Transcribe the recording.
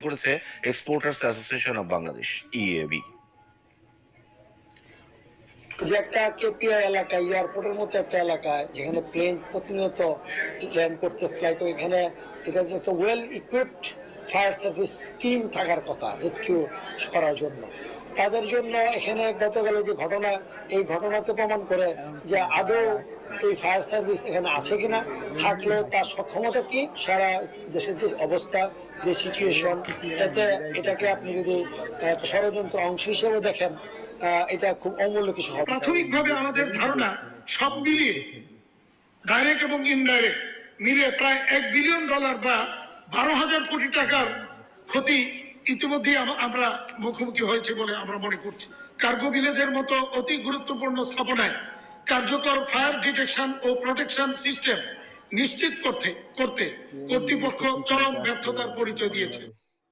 করেছে exporters association of Bangladesh EAB যে একটা কেপিআই এলাকা এয়ারপোর্টের মতো একটা এলাকায় যেখানে প্লেন প্রতিনিয়ত ল্যান্ড করতে ফ্লাইট এখানে এটা যে একটা well equipped fire service team থাকার কথা রেস্কিউ করার জন্য। তাদের জন্য এখানে গতকালে যে ঘটনা, এই ঘটনাতে প্রমাণ করে যে আদৌ এই ফায়ার সার্ভিস এখানে আছে কিনা, থাকলেও তার সক্ষমতা কি, সারা দেশের যে অবস্থা, যে সিচুয়েশন এতে এটাকে আপনি যদি ষড়যন্ত্র অংশ হিসেবে দেখেন এটা খুব অমূল্য কিছু হবে। প্রাথমিকভাবে আমাদের ধারণা সব মিলিয়ে ডাইরেক্ট এবং ইনডাইরেক্ট মিলিয়ে প্রায় এক বিলিয়ন ডলার বা বারো হাজার কোটি টাকার ক্ষতি ইতিমধ্যেই আম- আমরা মুখোমুখি হয়েছে বলে আমরা মনে করছি। কার্গো ভিলেজের মতো অতি গুরুত্বপূর্ণ স্থাপনায় কার্যকর ফায়ার ডিটেকশন ও প্রোটেকশন সিস্টেম নিশ্চিত করতে করতে কর্তৃপক্ষ চরম ব্যর্থতার পরিচয় দিয়েছে।